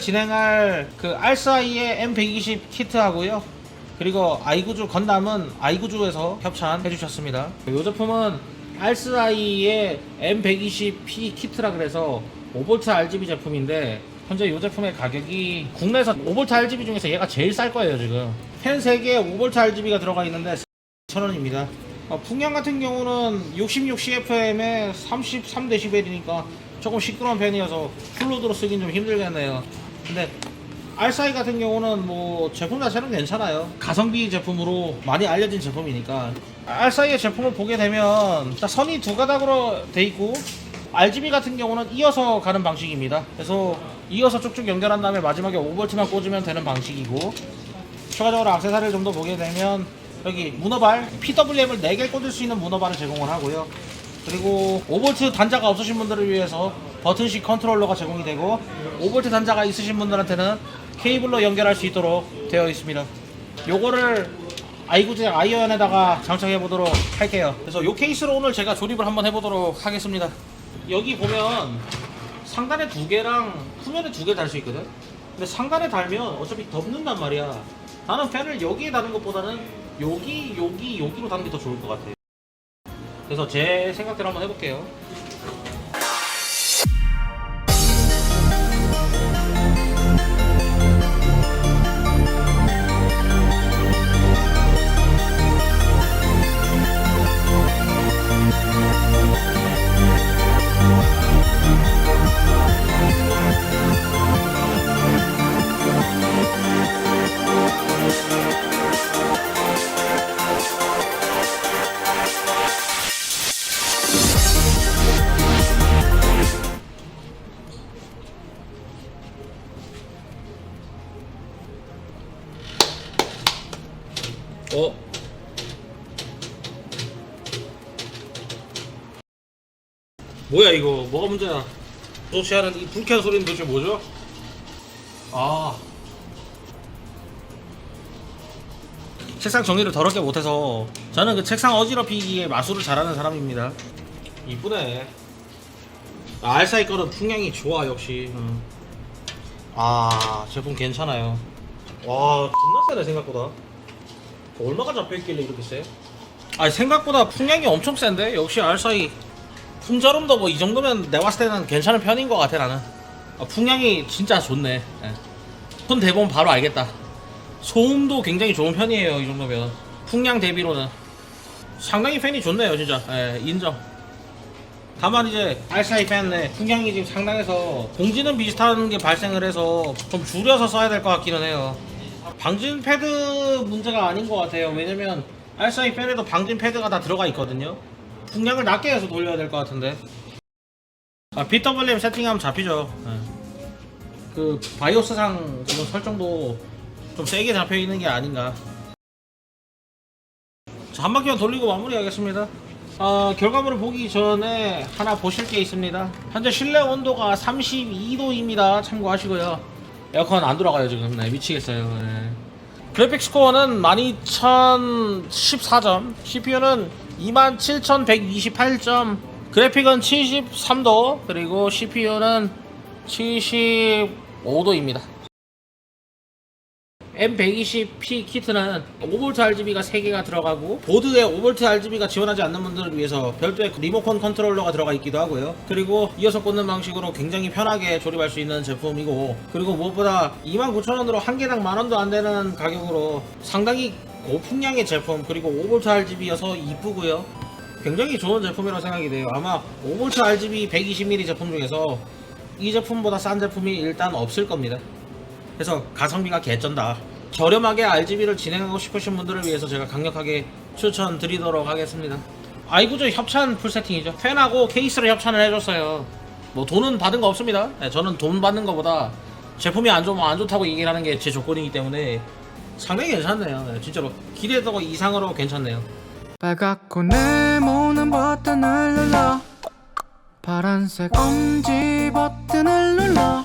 진행할 그 알싸이의 M120 키트하고요. 그리고 아이구주 건담은 아이구주에서 협찬해 주셨습니다. 이 제품은 알스아이의 M120P 키트라 그래서 5V RGB 제품인데 현재 이 제품의 가격이 국내에서 5V RGB 중에서 얘가 제일 쌀 거예요 지금 펜 3개에 5V RGB가 들어가 있는데 1,000원입니다 어, 풍량 같은 경우는 66CFM에 33dB이니까 조금 시끄러운 펜이어서 풀로드로 쓰긴 좀 힘들겠네요 근데 알사이 같은 경우는 뭐 제품 자체는 괜찮아요. 가성비 제품으로 많이 알려진 제품이니까 알사이의 제품을 보게 되면 딱 선이 두 가닥으로 돼 있고 RGB 같은 경우는 이어서 가는 방식입니다. 그래서 이어서 쭉쭉 연결한 다음에 마지막에 5V만 꽂으면 되는 방식이고 추가적으로 악세사리를 좀 더 보게 되면 여기 문어발 PWM을 4개 꽂을 수 있는 문어발을 제공을 하고요. 그리고 5V 단자가 없으신 분들을 위해서 버튼식 컨트롤러가 제공이 되고 5V 단자가 있으신 분들한테는 케이블로 연결할 수 있도록 되어 있습니다. 요거를 아이구즈 아이언에다가 장착해 보도록 할게요. 그래서 요 케이스로 오늘 제가 조립을 한번 해보도록 하겠습니다. 여기 보면 상단에 두 개랑 후면에 두 개 달 수 있거든. 근데 상단에 달면 어차피 덮는단 말이야. 나는 펜을 여기에 다는 것보다는 여기, 여기, 여기로 다는 게 더 좋을 것 같아. 그래서 제 생각대로 한번 해볼게요. 어? 뭐야 이거? 뭐가 문제야? 도대체 하는 이 불쾌한 소리는 도대체 뭐죠? 아. 책상 정리를 더럽게 못해서 저는 그 책상 어지럽히기에 마술을 잘하는 사람입니다. 이쁘네. 아, 알사이 거는 풍량이 좋아 역시. 음. 아 제품 괜찮아요. 와 존나 세네 생각보다 얼마가 잡혀있길래 이렇게 세? 아니 생각보다 풍량이 엄청 센데? 역시 알사이 품절음도 뭐 이 정도면 내가 봤을 때는 괜찮은 편인 것 같아 나는. 아, 풍량이 진짜 좋네. 예. 손 대보면 바로 알겠다. 소음도 굉장히 좋은 편이에요 이 정도면. 풍량 대비로는. 상당히 팬이 좋네요 진짜. 예, 인정. 다만 이제 알사이 팬의 풍량이 지금 상당해서 공지는 비슷한 게 발생을 해서 좀 줄여서 써야 될 것 같기는 해요 방진 패드 문제가 아닌 것 같아요. 왜냐면 알사이 팬에도 방진 패드가 다 들어가 있거든요. 풍량을 낮게 해서 돌려야 될 것 같은데. 아, BWM 세팅하면 잡히죠. 예. 그 바이오스상 지금 설정도 좀 세게 잡혀 있는 게 아닌가. 자, 한 바퀴만 돌리고 마무리하겠습니다. 어, 결과물을 보기 전에 하나 보실 게 있습니다. 현재 실내 온도가 32도입니다. 참고하시고요 에어컨 안 돌아가요 지금 네, 미치겠어요 네. 그래픽 스코어는 12014점 CPU는 27128점 그래픽은 73도 그리고 CPU는 75도입니다 M120P 키트는 5V RGB가 3개가 들어가고 보드에 5V RGB가 지원하지 않는 분들을 위해서 별도의 리모컨 컨트롤러가 들어가 있기도 하고요. 그리고 이어서 꽂는 방식으로 굉장히 편하게 조립할 수 있는 제품이고 그리고 무엇보다 29,000원으로 한 개당 만 원도 안 되는 가격으로 상당히 고풍량의 제품 그리고 5V RGB여서 이쁘고요. 굉장히 좋은 제품이라고 생각이 돼요. 아마 5V RGB 120mm 제품 중에서 이 제품보다 싼 제품이 일단 없을 겁니다. 그래서 가성비가 개쩐다. 저렴하게 RGB를 진행하고 싶으신 분들을 위해서 제가 강력하게 추천드리도록 하겠습니다. 아이구저 협찬 풀 세팅이죠. 팬하고 케이스를 협찬을 해줬어요. 뭐 돈은 받은 거 없습니다. 네, 저는 돈 받는 거보다 제품이 안 좋으면 안 좋다고 얘기를 하는 게 제 조건이기 때문에 상당히 괜찮네요. 네, 진짜로 기대했던 거 이상으로 괜찮네요. 빨갛고 네모난 버튼을 눌러 파란색 엄지 버튼을 눌러